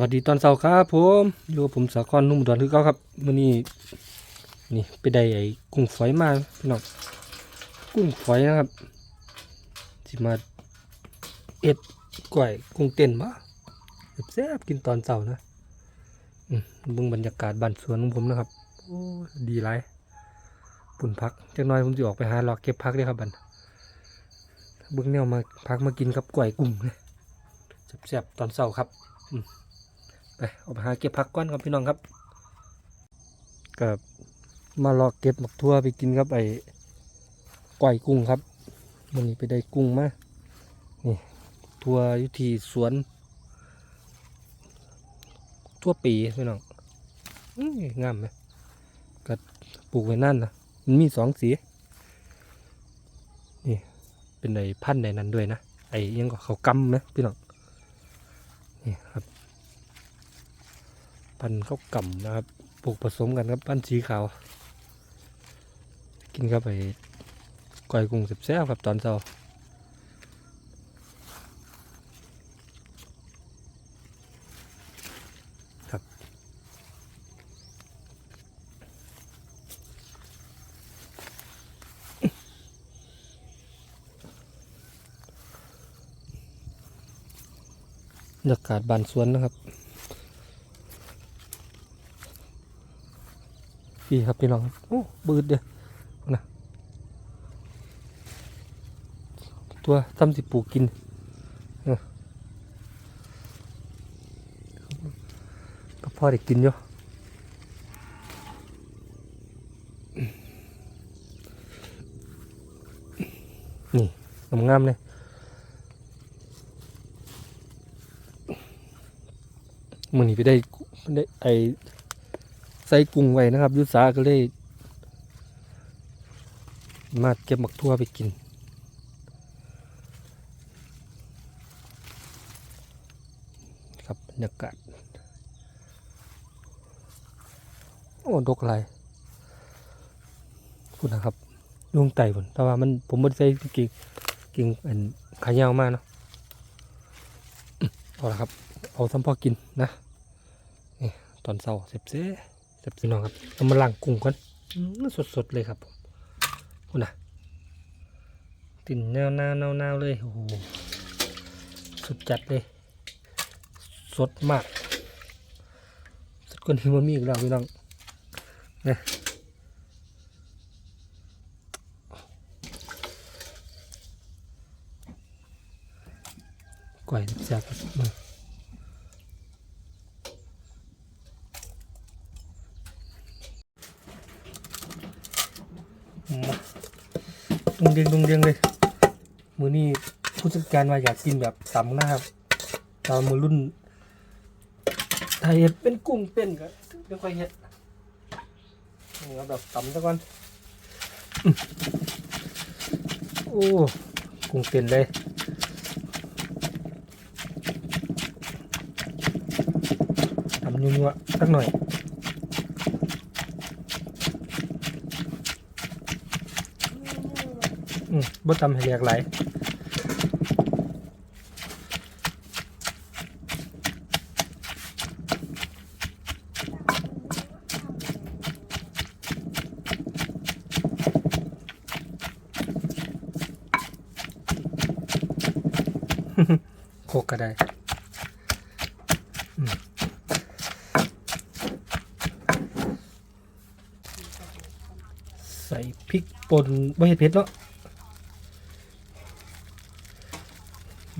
วัสดีตอนเช้าครับผมอยู่กับผมสาครนุ่มดอนคือเก่าครับมื้อนี้นี่ไปได้ไอ้กุ้งฝอยมาพี่น้องกุ้งฝอยนะครับสิมาเอ็ดก้อยกุ้งเต้นมาแซ่บกินตอนเช้านะอืมบิ่งบรรยากาศบ้านสวนของผมนะครับโอ้ดีหลายปุ่นพักจักหน้อยผมจะออกไปหาหลอกเก็บพักเด้ครับบัดเบิ่งแนวมาพักมากินกับก้อยกุ้งเลยแซ่บๆตอนเช้าครับ ไปเอาไปหาเก็บผักก้อนครับพี่น้องครับกับมารอกเก็บหมักทั่วไปกินครับไอ้ก้อยกุ้งครับวันนี้ไปได้กุ้งมานี่ทั่วยู่ที่สวน ทั่วปีพี่น้องอื้องามไหมก็ปลูกไว้นั่นนะมันมีสองสีนี่เป็นไอ้พันธุ์ในนั้นด้วยนะไอ้ยังก็เขากำไหมพี่น้องนี่ครับ พันธุ์ข้าวก่ำนะครับ ปลูกผสมกันครับพันธุ์สีขาว กินครับไปก้อยกุ้งแซ่บๆครับตอนเช้าครับ บรรยากาศบานสวนนะครับีครับพี่น้องโอ้บืดเด้อนะตัวทำสิปูกินเออก็พอได้กินอยู่นี่งามๆเลยมือนี้ไปได้ได้ไอ ใส่กุ้งไว้นะครับ ยุทธสาก็เลย มาเก็บหมักทั่วไปกิน ครับบรรยากาศโอ้ดกอะไรพูดนะครับลุงไต่ผลแต่ว่ามันผมไม่ได้ใส่กิ่งกิ่งอันขายาวมากเนาะเอาละครับ เอาซ้ำพอกินนะ นี่ ตอนเช้าเสร็จ เสเสร็จพี่น้องครับเอามาล้างกุ้งก่อนสดสดๆเลยครับผมคุณนะติ่นแนวหน้าแนวหน้าเลยโอ้โหสุดจัดเลย สดมากสดกว่าที่มันมีอีกแล้วพี่น้องนี่ยก่อยแซ่บครับมือ ดุง เดียงดุงเดียงเลย มือนี้ผู้จัดการว่าอยากกินแบบตำนะครับตอนมือรุ่นไทยเฮ็ดเป็นกุ้งเป็นก็เดี๋ยวค่อยเฮ็ดนี่เอาแบบตำซะก่อนอื้อโอ้กุ้งเป็นเลยตำยัวๆสักหน่อย อืม บ่ทำให้เรียกไหลโคกก็ได้ใส่พริกป่นไม่เห็ดเผ็ดเนาะ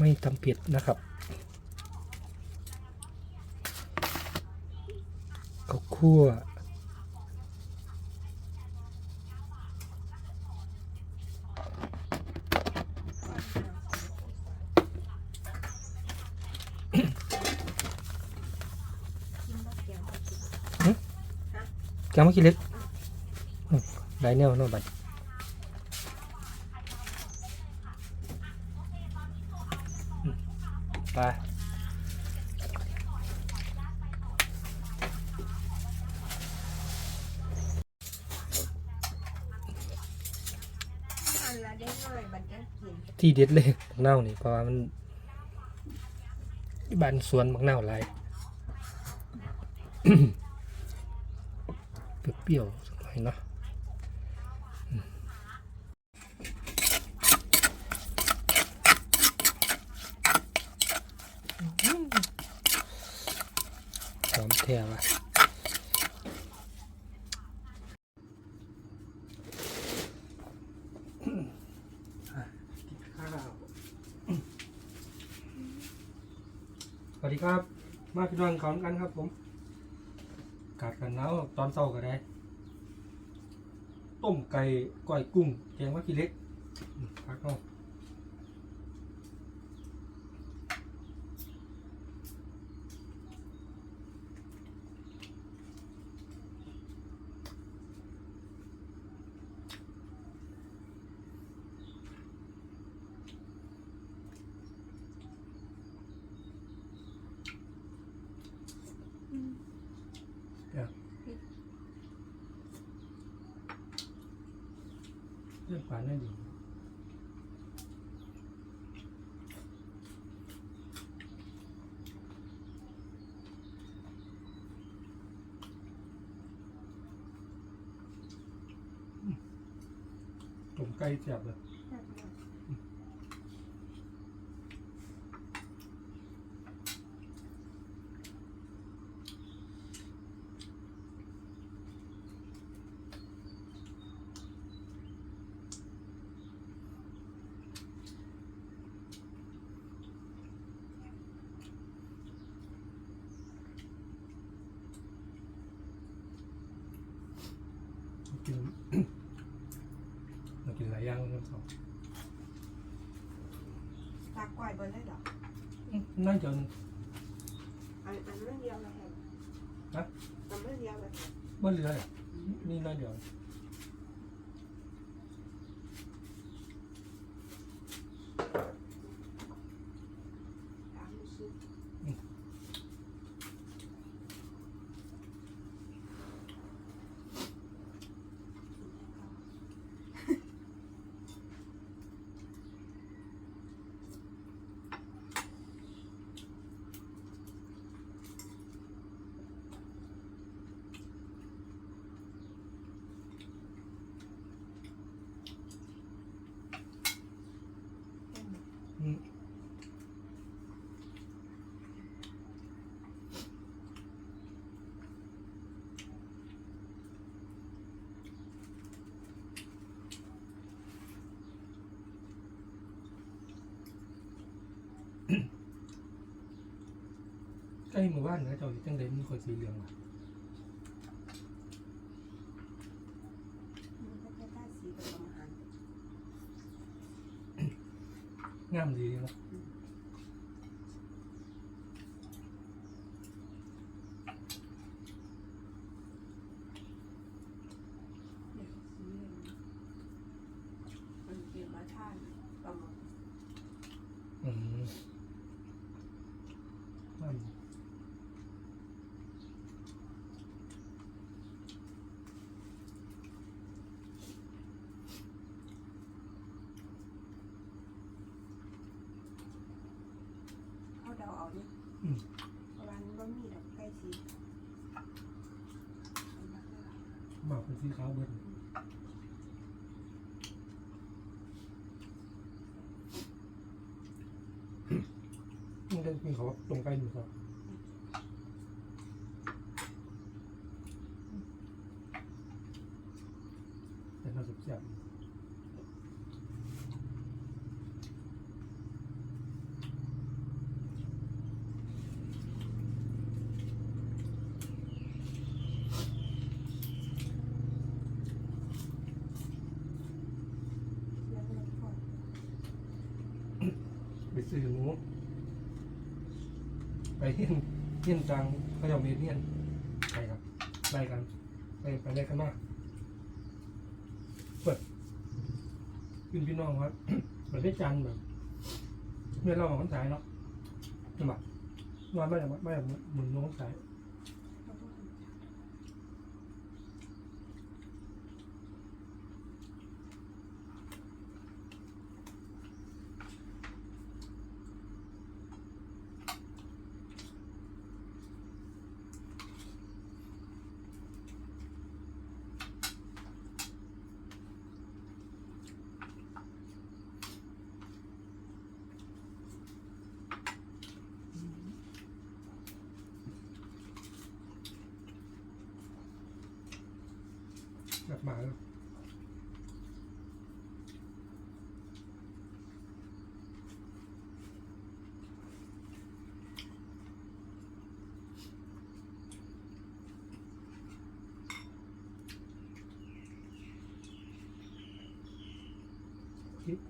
ไม่ทำเผ็ดนะครับข้าวคั่วแกงมะขี้เหล็กอืมได้แนวเนาะบัดอืม ไปอันละได้หน่อยบันจังกินที่เด็ดเลยมักเน่าวนี่เพราะว่ามันบ้านสวนมักเน่าวหลาย เปรี้ยวๆสักหน่อยเนาะ หอมแท้ว่ะสวัสดีครับ มาพี่น้องขอนกันครับผมกาดกันหนาวตอนเช้าก็ได้ ต้มไก่ก้อยกุ้งแกงว่ากี่เล็กพักเนา เรื่องปลาน่ดีอืมต้มไก่เจ็บเลย กิน เรากิน หลายอย่างทั้งสองตากก้อยบนได้หรอน่าจะอันอันนั้นเดียวเลยฮะอันนั้นเดียวเลยบ่เหลือเลยนี่น่าเดียว ตามซื้อ อืม ใกล้หมู่บ้านนะเจ้าอยู่จังเด่นมีคนสีเหลืองว่ะมันก็จะได้สีประมาณงามดีเนาะ เนี่ยสีมันเกี่ยวกับท่านประมาณ อืมงาม เขาเดาเอาเนี่ยอืมประมาณก็มีดอกใกล้สีหมากเป็นสีขาวเบิดมันจะมีเขาตรงใกล้อยู่ครับแต่น่าสุดแซ่บ ไปซื้อหมูไปเฮียนเฮียนจังเขาจะมีเฮียนไปครับไปกันไปไปได้กันมากเปิดขึ้นพี่น้องครับเหมือนได้จันแบบเมื่อเราของคนสายเนาะใช่ไหมว่าไม่ได้ไม่ได้เหมือนน้องสาย แบบหมาเลย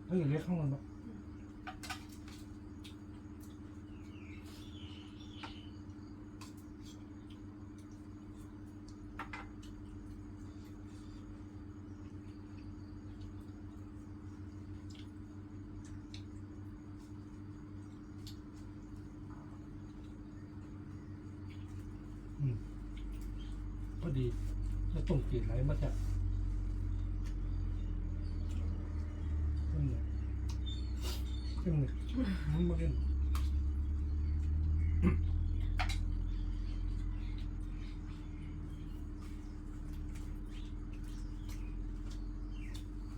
เฮ้ยเล็กข้างมันปะ็ดี แล้วต้มจืดไหลมาจากจังนี้เรื่องนี้มันมาเล่น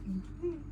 อืม